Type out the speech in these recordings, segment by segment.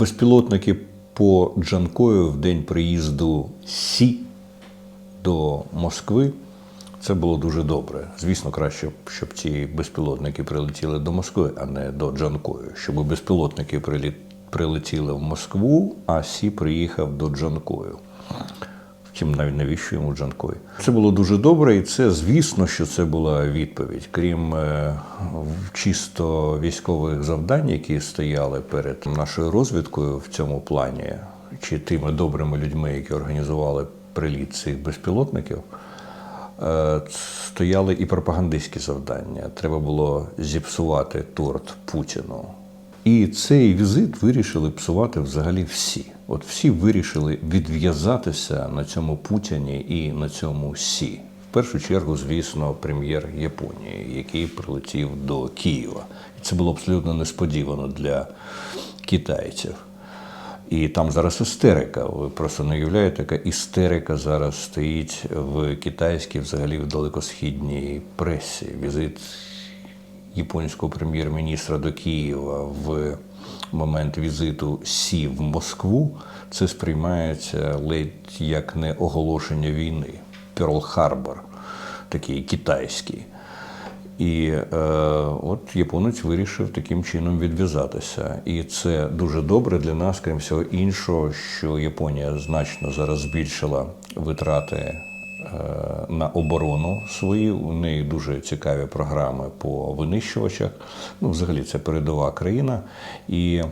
Безпілотники по Джанкою в день приїзду Сі до Москви. Це було дуже добре. Звісно, краще, щоб ці безпілотники прилетіли до Москви, а не до Джанкою. Щоб безпілотники прилетіли в Москву, а Сі приїхав до Джанкою. Втім, навіщо йому Джанкой? Це було дуже добре, і це, звісно, що це була відповідь. Крім е, чисто військових завдань, які стояли перед нашою розвідкою в цьому плані, чи тими добрими людьми, які організували приліт цих безпілотників, е, стояли і пропагандистські завдання. Треба було зіпсувати торт Путіну. І цей візит вирішили псувати взагалі всі. От всі вирішили відв'язатися на цьому Путіні і на цьому Сі. В першу чергу, звісно, прем'єр Японії, який прилетів до Києва. І це було абсолютно несподівано для китайців. І там зараз істерика. Ви просто не уявляєте, яка істерика зараз стоїть в китайській, взагалі в далекосхідній пресі. Візит японського прем'єр-міністра до Києва в момент візиту Сі в Москву, це сприймається ледь як не оголошення війни. Перл-Харбор, такий китайський. І е, от японець вирішив таким чином відв'язатися. І це дуже добре для нас, крім всього іншого, що Японія значно зараз збільшила витрати на оборону свою. У неї дуже цікаві програми по винищувачах. Ну, взагалі, це передова країна. І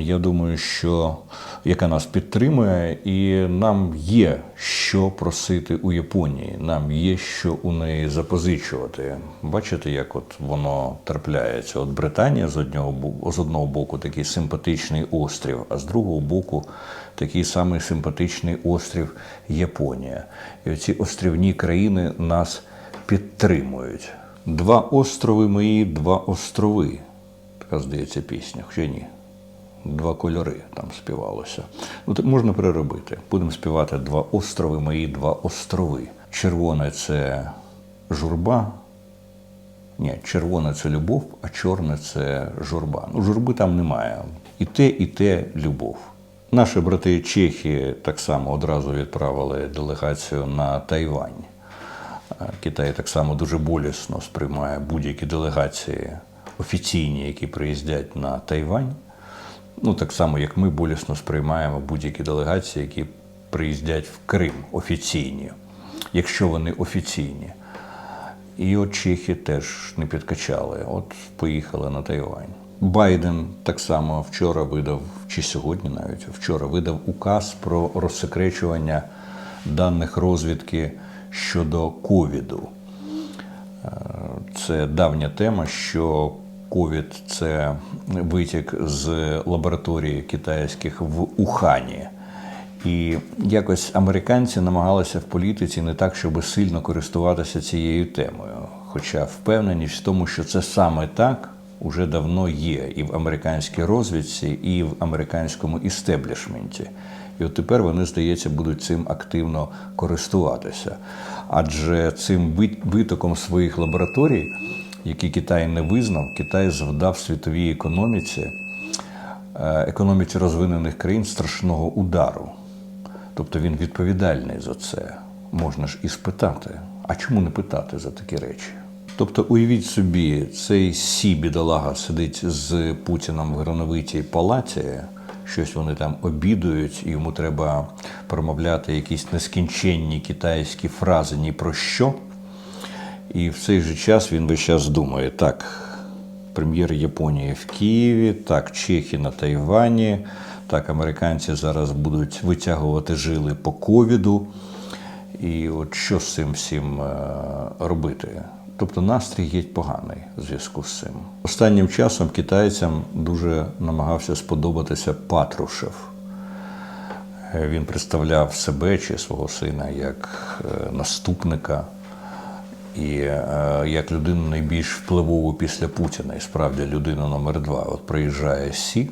я думаю, що яка нас підтримує, і нам є що просити у Японії, нам є що у неї запозичувати. Бачите, як от воно трапляється. От Британія з одного з одного боку такий симпатичний острів, а з другого боку такий самий симпатичний острів Японія. І оці острівні країни нас підтримують. Два острови мої, два острови. Така здається пісня, хоча ні. Два кольори там співалося. Ну, можна переробити. Будемо співати два острови, мої два острови. Червоне це журба. Ні, червоне це любов, а чорне це журба. Ну, журби там немає. І те, і те любов. Наші брати Чехи так само одразу відправили делегацію на Тайвань. Китай так само дуже болісно сприймає будь-які делегації офіційні, які приїздять на Тайвань. Ну, так само, як ми болісно сприймаємо будь-які делегації, які приїздять в Крим офіційні, якщо вони офіційні. І от чехи теж не підкачали, от поїхали на Тайвань. Байден так само вчора видав, чи сьогодні навіть вчора видав указ про розсекречування даних розвідки щодо ковіду. Е, Це давня тема, що ковід це витік з лабораторії китайських в Ухані. І якось американці намагалися в політиці не так, щоб сильно користуватися цією темою. Хоча впевненість в тому, що це саме так, уже давно є і в американській розвідці, і в американському істеблішменті. І от тепер вони, здається, будуть цим активно користуватися. Адже цим витоком своїх лабораторій, які Китай не визнав, Китай завдав світовій економіці, е, економіці розвинених країн страшного удару. Тобто він відповідальний за це. Можна ж і спитати. А чому не питати за такі речі? Тобто, уявіть собі, цей сі бідолага сидить з Путіном в грановитій палаті, щось вони там обідують, і йому треба промовляти якісь нескінченні китайські фрази ні про що. І в цей же час він весь час думає: так, прем'єр Японії в Києві, так, Чехи на Тайвані, так, американці зараз будуть витягувати жили по ковіду. І от що з цим всім е, робити? Тобто настрій геть поганий в зв'язку з цим. Останнім часом китайцям дуже намагався сподобатися Патрушев. Е, Він представляв себе чи свого сина як е, наступника і е, як людину найбільш впливову після Путіна, і справді людина номер два. От приїжджає Сі,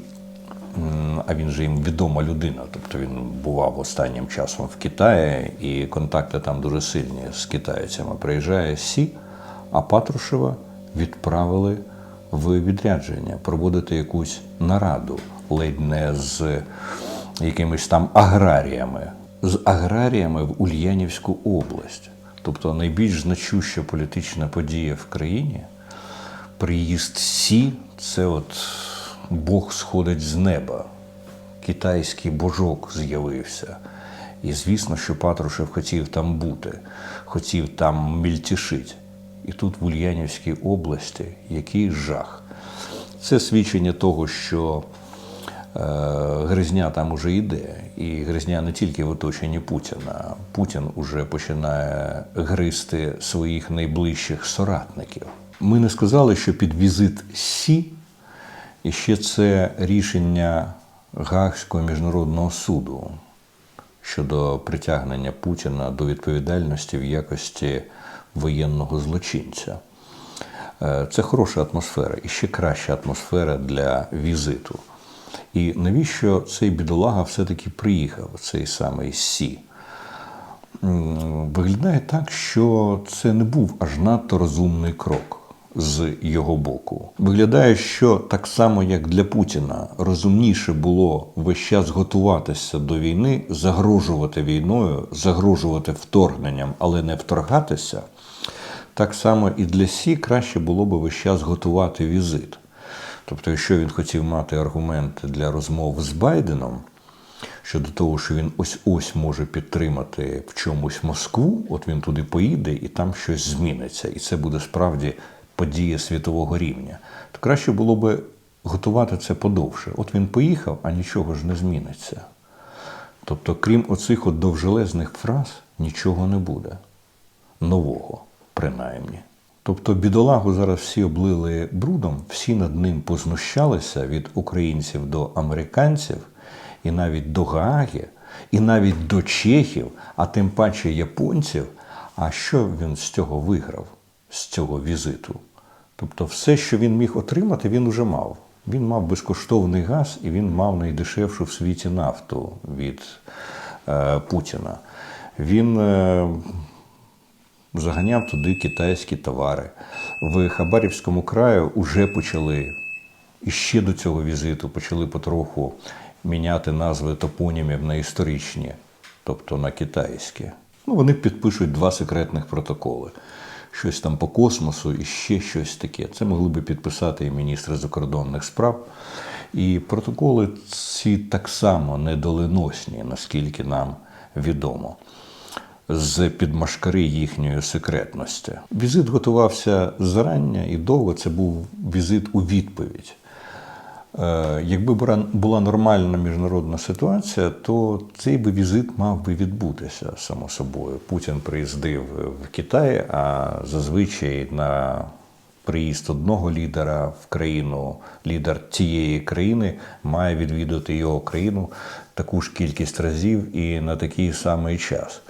а він же їм відома людина. Тобто він бував останнім часом в Китаї, і контакти там дуже сильні з китайцями. Приїжджає Сі, а Патрушева відправили в відрядження проводити якусь нараду ледь не з якимись там аграріями, з аграріями в Ульянівську область. Тобто найбільш значуща політична подія в країні приїзд Сі це от Бог сходить з неба. Китайський божок з'явився. І звісно, що Патрушев хотів там бути, хотів там мільтішити. І тут в Ульянівській області який жах. Це свідчення того, що е, Гризня там уже йде. І Гризня не тільки в оточенні Путіна. Путін уже починає гризти своїх найближчих соратників. Ми не сказали, що під візит Сі і ще це рішення Гаагського міжнародного суду щодо притягнення Путіна до відповідальності в якості воєнного злочинця. Е, Це хороша атмосфера і ще краща атмосфера для візиту. І навіщо цей бідолага все-таки приїхав, цей самий Сі? Виглядає так, що це не був аж надто розумний крок з його боку. Виглядає, що так само, як для Путіна, розумніше було весь час готуватися до війни, загрожувати війною, загрожувати вторгненням, але не вторгатися. Так само і для Сі краще було би весь час готувати візит. Тобто, якщо він хотів мати аргументи для розмов з Байденом щодо того, що він ось ось може підтримати в чомусь Москву, от він туди поїде і там щось зміниться, і це буде справді подія світового рівня, то краще було би готувати це подовше. От він поїхав, а нічого ж не зміниться. Тобто, крім оцих от довжелезних фраз, нічого не буде нового, принаймні. Тобто бідолагу зараз всі облили брудом, всі над ним познущалися від українців до американців, і навіть до Гааги, і навіть до чехів, а тим паче японців. А що він з цього виграв, з цього візиту? Тобто, все, що він міг отримати, він уже мав. Він мав безкоштовний газ і він мав найдешевшу в світі нафту від е, Путіна. Він е, заганяв туди китайські товари. В Хабарівському краю вже почали, і ще до цього візиту почали потроху міняти назви топонімів на історичні, тобто на китайські. Ну, вони підпишуть два секретних протоколи. Щось там по космосу і ще щось таке. Це могли би підписати і міністри закордонних справ. І протоколи ці так само недоленосні, наскільки нам відомо з підмашкари їхньої секретності. Візит готувався зарання і довго. Це був візит у відповідь. Е, Якби була- нормальна міжнародна ситуація, то цей би візит мав би відбутися само собою. Путін приїздив в Китай, а зазвичай на приїзд одного лідера в країну, лідер тієї країни має відвідати його країну таку ж кількість разів і на такий самий час.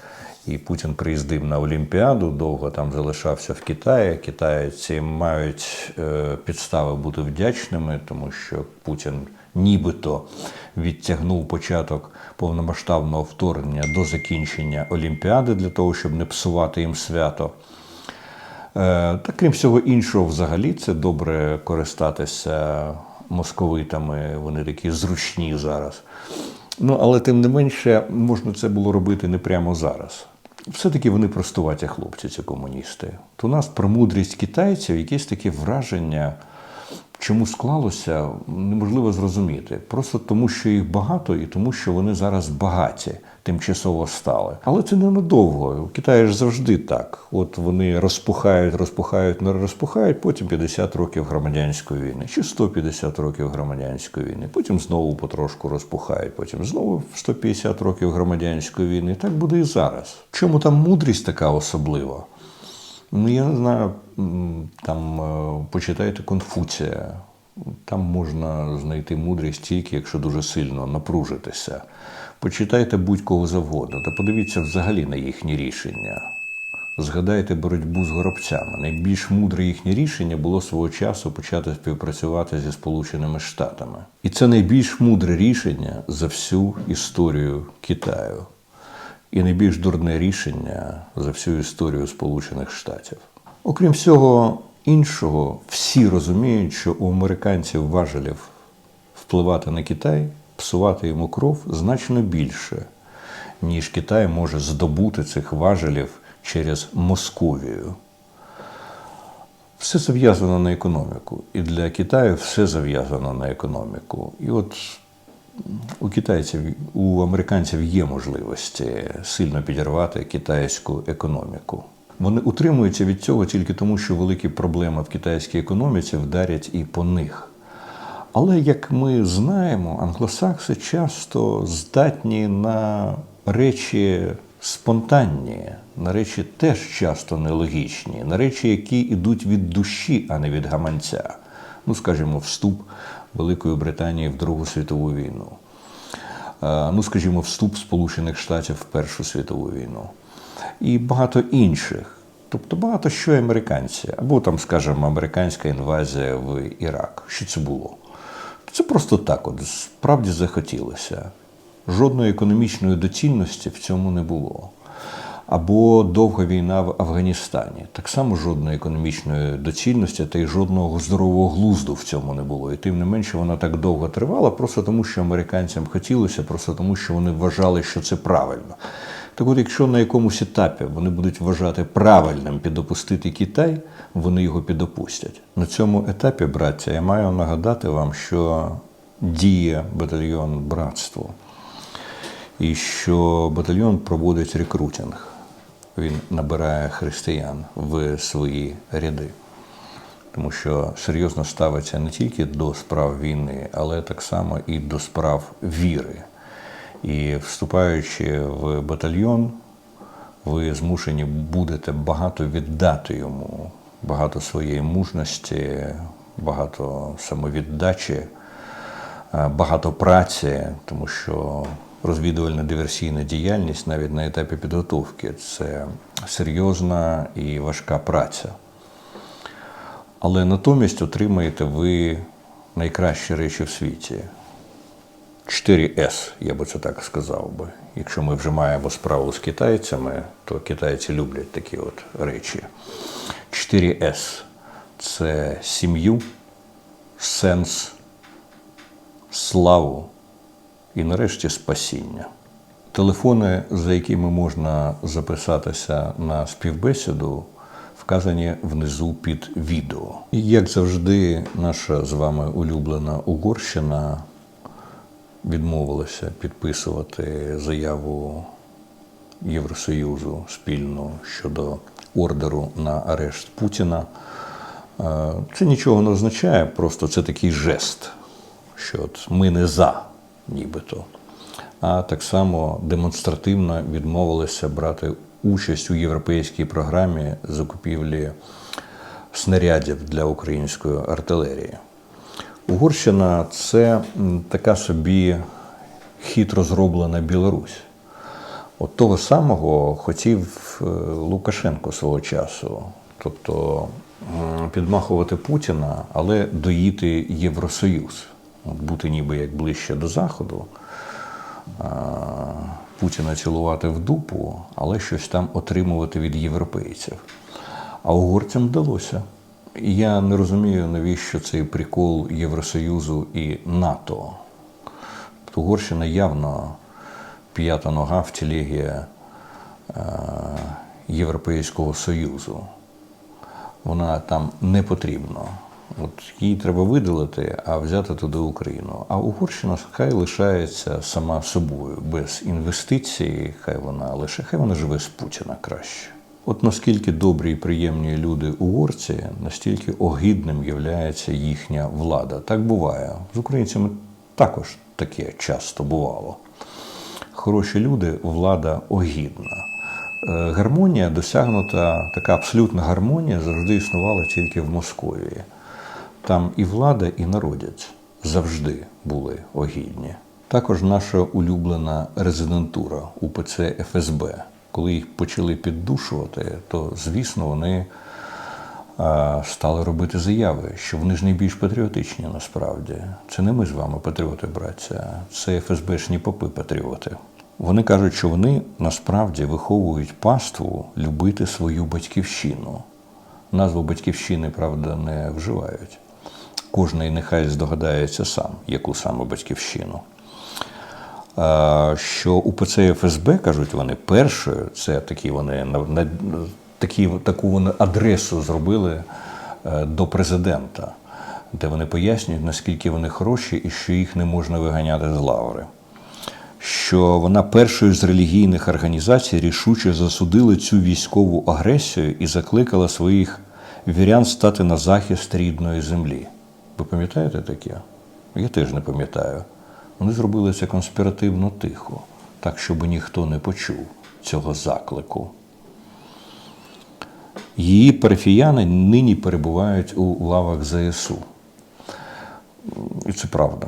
І Путін приїздив на Олімпіаду, довго там залишався в Китаї. Китайці мають е, підстави бути вдячними, тому що Путін нібито відтягнув початок повномасштабного вторгнення до закінчення Олімпіади для того, щоб не псувати їм свято. Е, Та крім всього іншого, взагалі це добре користатися московитами. Вони такі зручні зараз. Ну, але тим не менше, можна це було робити не прямо зараз. Все-таки вони простуваті хлопці, ці комуністи. То у нас про мудрість китайців якесь таке враження, чому склалося, неможливо зрозуміти. Просто тому, що їх багато, і тому, що вони зараз багаті, тимчасово стали. Але це ненадовго. У Китаї ж завжди так. От вони розпухають, розпухають, не розпухають, потім 50 років громадянської війни, чи 150 років громадянської війни, потім знову потрошку розпухають, потім знову 150 років громадянської війни. Так буде і зараз. Чому там мудрість така особлива? Ну, я не знаю, там е, почитайте Конфуція. Там можна знайти мудрість тільки, якщо дуже сильно напружитися. Почитайте будь-кого завгодно, та подивіться взагалі на їхні рішення. Згадайте боротьбу з горобцями. Найбільш мудре їхнє рішення було свого часу почати співпрацювати зі Сполученими Штатами. І це найбільш мудре рішення за всю історію Китаю і найбільш дурне рішення за всю історію Сполучених Штатів. Окрім всього іншого, всі розуміють, що у американців важелів впливати на Китай, псувати йому кров значно більше, ніж Китай може здобути цих важелів через Московію. Все зав'язано на економіку. І для Китаю все зав'язано на економіку. І от у китайців, у американців є можливості сильно підірвати китайську економіку. Вони утримуються від цього тільки тому, що великі проблеми в китайській економіці вдарять і по них. Але як ми знаємо, англосакси часто здатні на речі спонтанні, на речі теж часто нелогічні, на речі, які йдуть від душі, а не від гаманця. Ну, скажімо, вступ Великої Британії в Другу світову війну. Ну, скажімо, вступ Сполучених Штатів в Першу світову війну. І багато інших. Тобто багато що американці, або там, скажімо, американська інвазія в Ірак. Що це було? Це просто так, от справді захотілося. Жодної економічної доцільності в цьому не було. Або довга війна в Афганістані. Так само жодної економічної доцільності та й жодного здорового глузду в цьому не було. І тим не менше вона так довго тривала, просто тому, що американцям хотілося, просто тому, що вони вважали, що це правильно. Так от, якщо на якомусь етапі вони будуть вважати правильним підопустити Китай, вони його підопустять. На цьому етапі, браття, я маю нагадати вам, що діє батальйон братство і що батальйон проводить рекрутинг. Він набирає християн в свої ряди. Тому що серйозно ставиться не тільки до справ війни, але так само і до справ віри. І вступаючи в батальйон, ви змушені будете багато віддати йому, багато своєї мужності, багато самовіддачі, е, багато праці, тому що розвідувальна диверсійна діяльність навіть на етапі підготовки це серйозна і важка праця. Але натомість отримаєте ви найкращі речі в світі. 4С, я би це так сказав би. Якщо ми вже маємо справу з китайцями, то китайці люблять такі от речі. 4С це сім'ю, сенс, славу і нарешті спасіння. Телефони, за якими можна записатися на співбесіду, вказані внизу під відео. І як завжди, наша з вами улюблена Угорщина відмовилася підписувати заяву Євросоюзу спільну щодо ордеру на арешт Путіна. Е, Це нічого не означає, просто це такий жест, що от ми не за, нібито. А так само демонстративно відмовилися брати участь у європейській програмі закупівлі снарядів для української артилерії. Угорщина це така собі хитро зроблена Білорусь. От того самого хотів е, Лукашенко свого часу. Тобто підмахувати Путіна, але доїти Євросоюз, От бути ніби як ближче до Заходу, Путіна цілувати в дупу, але щось там отримувати від європейців. А угорцям вдалося. Я не розумію, навіщо цей прикол Євросоюзу і НАТО. Угорщина явно п'ята нога в тілегі е, Європейського Союзу. Вона там не потрібна. От її треба видалити, а взяти туди Україну. А Угорщина хай лишається сама собою, без інвестицій, хай вона лише хай вона живе з Путіна краще. От наскільки добрі і приємні люди угорці, настільки огидним являється їхня влада. Так буває. З українцями також таке часто бувало. Хороші люди, влада огідна. Е, Гармонія досягнута, така абсолютна гармонія завжди існувала тільки в Московії. Там і влада, і народець завжди були огідні. Також наша улюблена резидентура УПЦ ФСБ. Коли їх почали піддушувати, то звісно вони стали робити заяви, що вони ж найбільш патріотичні насправді. Це не ми з вами патріоти, браття, це ФСБшні попи патріоти. Вони кажуть, що вони насправді виховують паству любити свою батьківщину. Назву батьківщини, правда, не вживають. Кожний нехай здогадається сам, яку саме батьківщину. Що УПЦ ФСБ, кажуть вони, першою, це такі вони на такі, таку вони адресу зробили е, до президента, де вони пояснюють, наскільки вони хороші і що їх не можна виганяти з лаври що вона першою з релігійних організацій рішуче засудила цю військову агресію і закликала своїх вірян стати на захист рідної землі. Ви пам'ятаєте таке? Я теж не пам'ятаю. Вони зробили це конспіративно тихо, так, щоб ніхто не почув цього заклику. Її парафіяни нині перебувають у лавах ЗСУ. І це правда.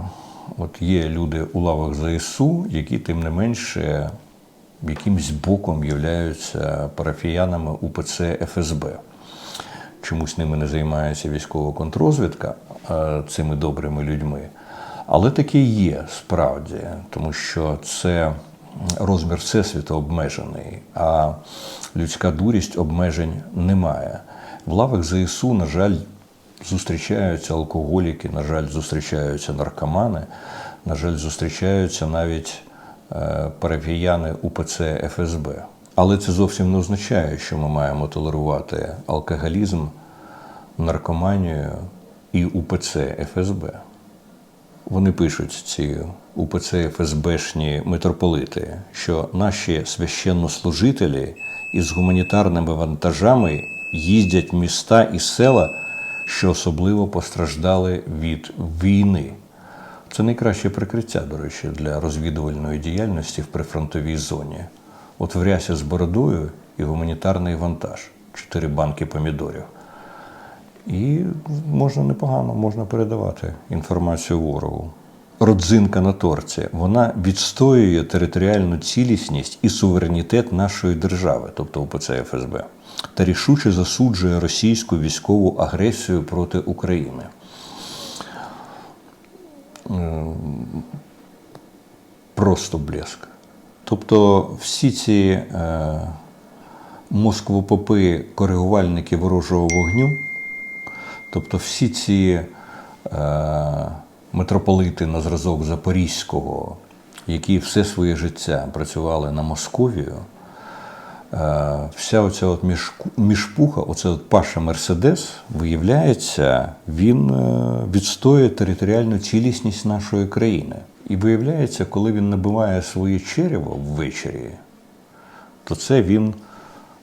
От є люди у лавах ЗСУ, які тим не менше якимсь боком являються парафіянами УПЦ ФСБ. Чомусь ними не займається військова контрозвідка цими добрими людьми. Але таке є справді, тому що це розмір всесвіту обмежений, а людська дурість обмежень немає. В лавах ЗСУ, на жаль, зустрічаються алкоголіки, на жаль, зустрічаються наркомани, на жаль, зустрічаються навіть е, парафіяни УПЦ ФСБ. Але це зовсім не означає, що ми маємо толерувати алкоголізм, наркоманію і УПЦ ФСБ. Вони пишуть ці УПЦ ФСБшні митрополити, що наші священнослужителі із гуманітарними вантажами їздять в міста і села, що особливо постраждали від війни. Це найкраще прикриття, до речі, для розвідувальної діяльності в прифронтовій зоні. От в з бородою і гуманітарний вантаж чотири банки помідорів. І можна непогано, можна передавати інформацію ворогу. Родзинка на торці вона відстоює територіальну цілісність і суверенітет нашої держави, тобто УПЦ ФСБ, та рішуче засуджує російську військову агресію проти України. Ем, Просто блеск. Тобто всі ці е, москвопопи коригувальники ворожого вогню, тобто всі ці е, митрополити на зразок Запорізького, які все своє життя працювали на Московію, е, вся оця от мішку- мішпуха, оце от Паша Мерседес, виявляється, він е, відстоює територіальну цілісність нашої країни. І виявляється, коли він набиває своє черево ввечері, то це він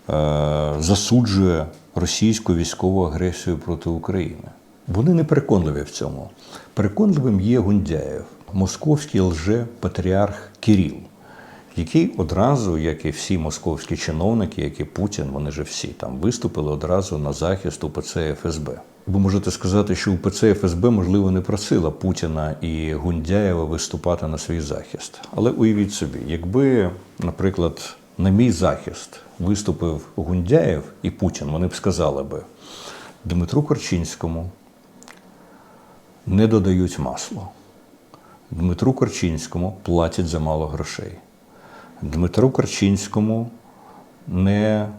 е, засуджує російську військову агресію проти України. Вони не переконливі в цьому. Переконливим є Гундяєв, московський лже-патріарх Кирил, який одразу, як і всі московські чиновники, як і Путін, вони же всі там виступили одразу на захист УПЦ ФСБ. Ви можете сказати, що УПЦ ФСБ, можливо, не просила Путіна і Гундяєва виступати на свій захист. Але уявіть собі, якби, наприклад, на мій захист виступив Гундяєв і Путін, вони б сказали би Дмитру Корчинському не додають масло. Дмитру Корчинському платять замало грошей. Дмитру Корчинському не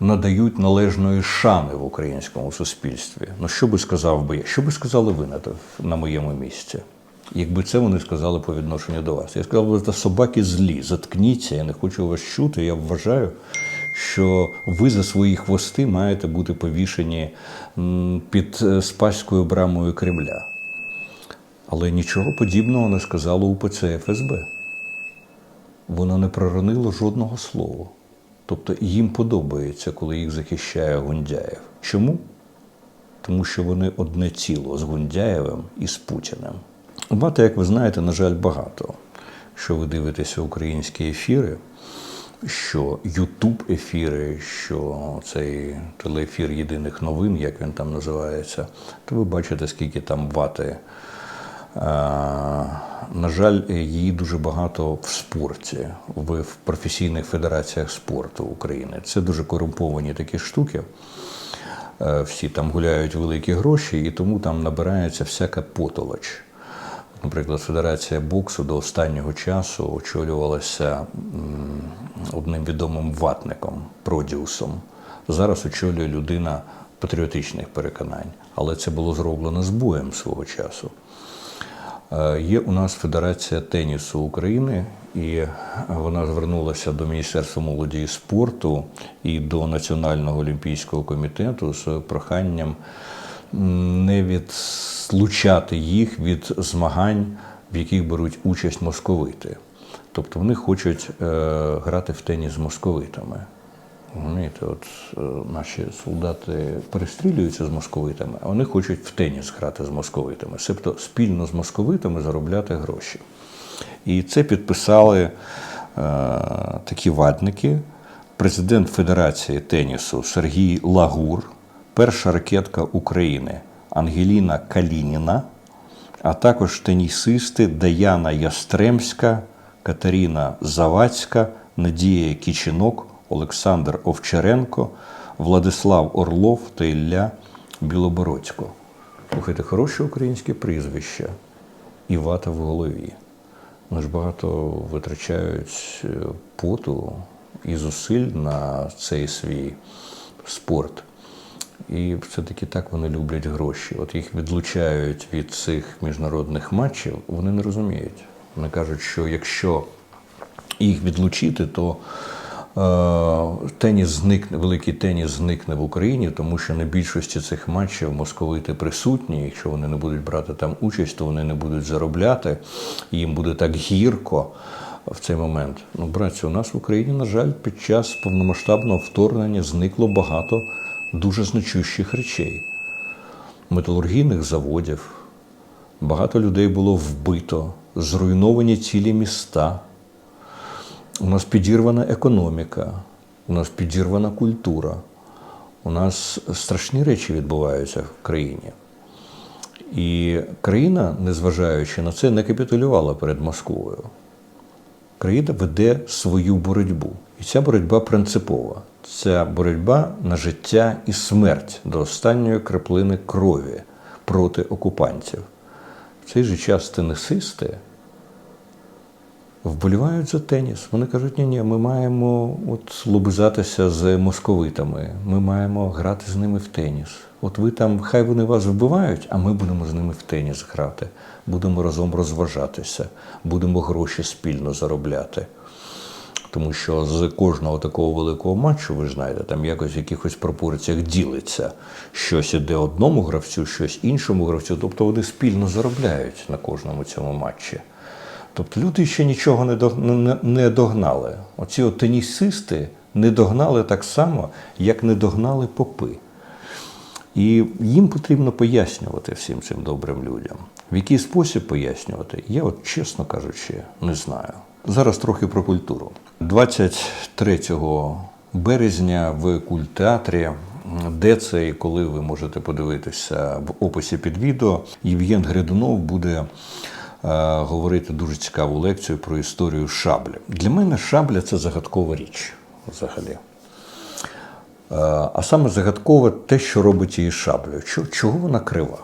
надають належної шани в українському суспільстві. Ну, що би сказав би я? Що би сказали ви на, на моєму місці? Якби це вони сказали по відношенню до вас. Я сказав та собаки злі, заткніться, я не хочу вас чути. Я вважаю, що ви за свої хвости маєте бути повішені під е, спаською брамою Кремля. Але нічого подібного не сказало УПЦ ФСБ. Воно не проронило жодного слова. Тобто їм подобається, коли їх захищає Гундяєв. Чому? Тому що вони одне ціло з Гундяєвим і з Путіним. Мати, як ви знаєте, на жаль, багато. Що ви дивитеся українські ефіри, що Ютуб ефіри, що цей телеефір єдиних новин, як він там називається, то ви бачите, скільки там вати. Е, На жаль, її дуже багато в спорті, в в професійних федераціях спорту України. Це дуже корумповані такі штуки. Е, Всі там гуляють великі гроші, і тому там набирається всяка потолоч. Наприклад, Федерація боксу до останнього часу очолювалася одним відомим ватником Продіусом. Зараз очолює людина патріотичних переконань, але це було зроблено з боєм свого часу. Е, Є у нас Федерація тенісу України, і вона звернулася до Міністерства молоді і спорту і до Національного олімпійського комітету з проханням не відлучати їх від змагань, в яких беруть участь московити. Тобто вони хочуть е, грати в теніс з московитами. Розумієте, от е, наші солдати перестрілюються з московитами, а вони хочуть в теніс грати з московитами, себто спільно з московитами заробляти гроші. І це підписали е, такі ватники, президент Федерації тенісу Сергій Лагур, перша ракетка України Ангеліна Калініна, а також тенісисти Даяна Ястремська, Катерина Завадська, Надія Кічинок, Олександр Овчаренко, Владислав Орлов та Ілля Білобородько. Слухайте, хороше українське прізвище і вата в голові. Вони ж багато витрачають е, поту і зусиль на цей свій спорт. І все-таки так вони люблять гроші. От їх відлучають від цих міжнародних матчів, вони не розуміють. Вони кажуть, що якщо їх відлучити, то е, теніс зникне, великий теніс зникне в Україні, тому що на більшості цих матчів московити присутні. Якщо вони не будуть брати там участь, то вони не будуть заробляти. і Їм буде так гірко в цей момент. Ну, братці, у нас в Україні, на жаль, під час повномасштабного вторгнення зникло багато дуже значущих речей. Металургійних заводів, багато людей було вбито, зруйновані цілі міста. У нас підірвана економіка, у нас підірвана культура. У нас страшні речі відбуваються в країні. І країна, незважаючи на це, не капітулювала перед Москвою. Країна веде свою боротьбу. І ця боротьба принципова. Це боротьба на життя і смерть до останньої краплини крові проти окупантів. В цей же час тенісисти вболівають за теніс. Вони кажуть, ні, ні, ми маємо от лобизатися з московитами, ми маємо грати з ними в теніс. От ви там, хай вони вас вбивають, а ми будемо з ними в теніс грати, будемо разом розважатися, будемо гроші спільно заробляти. Тому що з кожного такого великого матчу, ви знаєте, там якось в якихось пропорціях ділиться. Щось іде одному гравцю, щось іншому гравцю. Тобто вони спільно заробляють на кожному цьому матчі. Тобто люди ще нічого не дог- не- не догнали. Оці тенісисти не догнали так само, як не догнали попи. І їм потрібно пояснювати всім цим добрим людям. В який спосіб пояснювати, я, от, чесно кажучи, не знаю. Зараз трохи про культуру. 23 березня в культеатрі, де це і коли ви можете подивитися в описі під відео, Євген Гридунов буде говорити дуже цікаву лекцію про історію шаблі. Для мене шабля це загадкова річ взагалі. Е, А саме загадкове те, що робить її шаблею. Чого вона крива?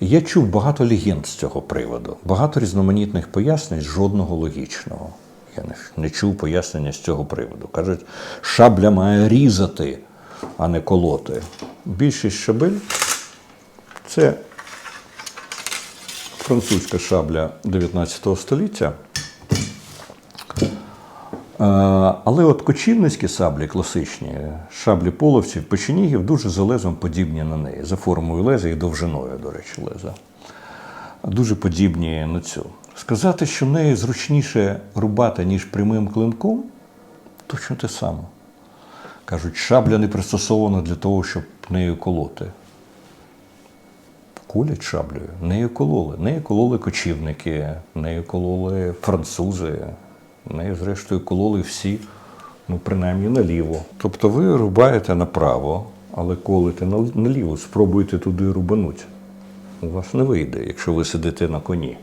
Я чув багато легенд з цього приводу, багато різноманітних пояснень, жодного логічного. Я не чув пояснення з цього приводу. Кажуть, шабля має різати, а не колоти. Більшість шабель це французька шабля 19 століття. Е, Але от кочівницькі саблі, класичні, шаблі половців, печенігів, дуже за лезом подібні на неї, за формою леза і довжиною, до речі, леза. Дуже подібні на цю. Сказати, що нею зручніше рубати, ніж прямим клинком, точно те саме. Кажуть, шабля не пристосована для того, щоб нею колоти. Колять шаблею, нею кололи. Нею кололи кочівники, нею кололи французи, нею, зрештою, кололи всі, ну, принаймні наліво. Тобто ви рубаєте направо, але колите наліво, спробуйте туди рубануть. У вас не вийде, якщо ви сидите на коні.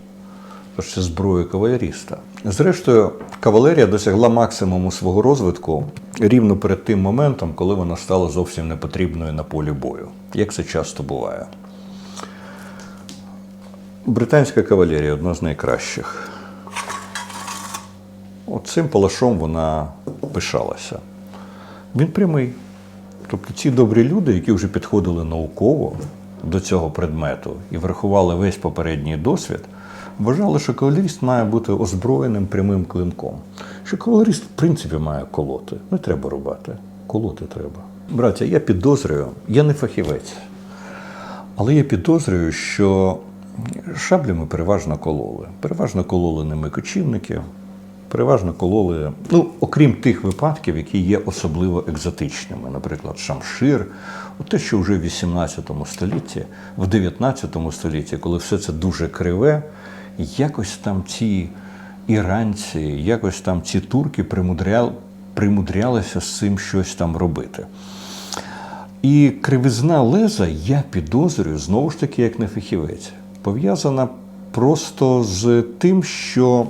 Тож це зброя кавалеріста. Зрештою, кавалерія досягла максимуму свого розвитку рівно перед тим моментом, коли вона стала зовсім непотрібною на полі бою, як це часто буває. Британська кавалерія одна з найкращих. От цим палашом вона пишалася. Він прямий. Тобто ці добрі люди, які вже підходили науково до цього предмету і врахували весь попередній досвід, вважали, що кавалеріст має бути озброєним прямим клинком. Що кавалеріст, в принципі, має колоти. Не треба рубати. Колоти треба. Браття, я підозрюю, я не фахівець, але я підозрюю, що шаблями переважно кололи. Переважно кололи ними кочівники, переважно кололи, ну, окрім тих випадків, які є особливо екзотичними, наприклад, шамшир, от те, що вже в 18 столітті, в 19 столітті, коли все це дуже криве, якось там ці іранці, якось там ці турки примудрял, примудрялися з цим щось там робити. І кривизна леза, я підозрюю, знову ж таки, як не фахівець, пов'язана просто з тим, що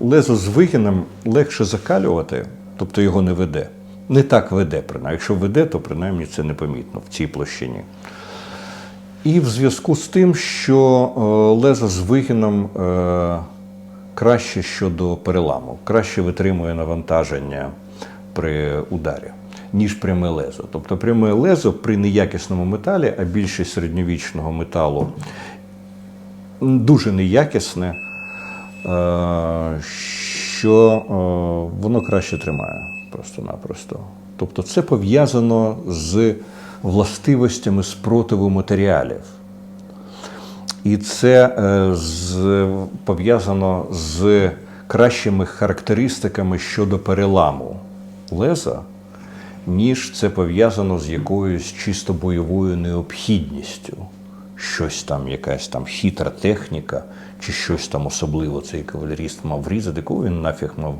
лезо з вигином легше закалювати, тобто його не веде. Не так веде, принаймні. Якщо веде, то принаймні це непомітно в цій площині. І в зв'язку з тим, що е, лезо з вигином е, краще щодо переламу, краще витримує навантаження при ударі, ніж пряме лезо. Тобто пряме лезо при неякісному металі, а більшість середньовічного металу дуже неякісне, е, що е, воно краще тримає просто-напросто. Тобто це пов'язано з властивостями спротиву матеріалів. І це е, пов'язано з кращими характеристиками щодо переламу леза, ніж це пов'язано з якоюсь чисто бойовою необхідністю. Щось там, якась там хитра техніка, чи щось там особливо цей кавалеріст мав різати, кого він нафіг мав,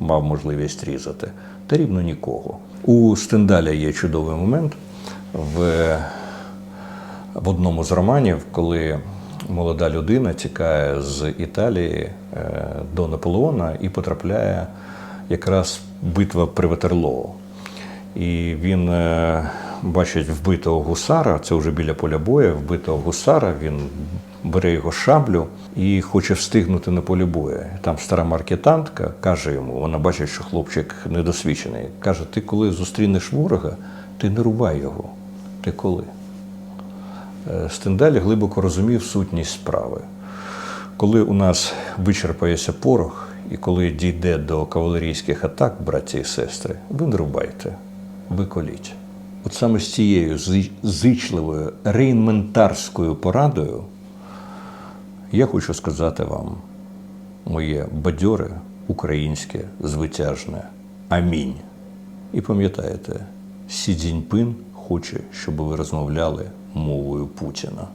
мав можливість різати. Та рівно нікого. У Стендаля є чудовий момент в в одному з романів, коли молода людина тікає з Італії е, до Наполеона і потрапляє якраз битва при Ватерлоо. І він е, бачить вбитого гусара, це вже біля поля бою, вбитого гусара, він бере його шаблю і хоче встигнути на полі бою. Там стара маркетантка каже йому, вона бачить, що хлопчик недосвідчений. Каже: ти коли зустрінеш ворога, ти не рубай його. Ти коли? Е, Стендаль глибоко розумів сутність справи. Коли у нас вичерпається порох, і коли дійде до кавалерійських атак, браті і сестри, ви не рубайте, ви коліть. От саме з цією зи- зичливою рейнментарською порадою я хочу сказати вам моє бадьоре українське звитяжне Амінь. І пам'ятаєте, Сі Цзіньпин хоче, щоб ви розмовляли мовою Путіна.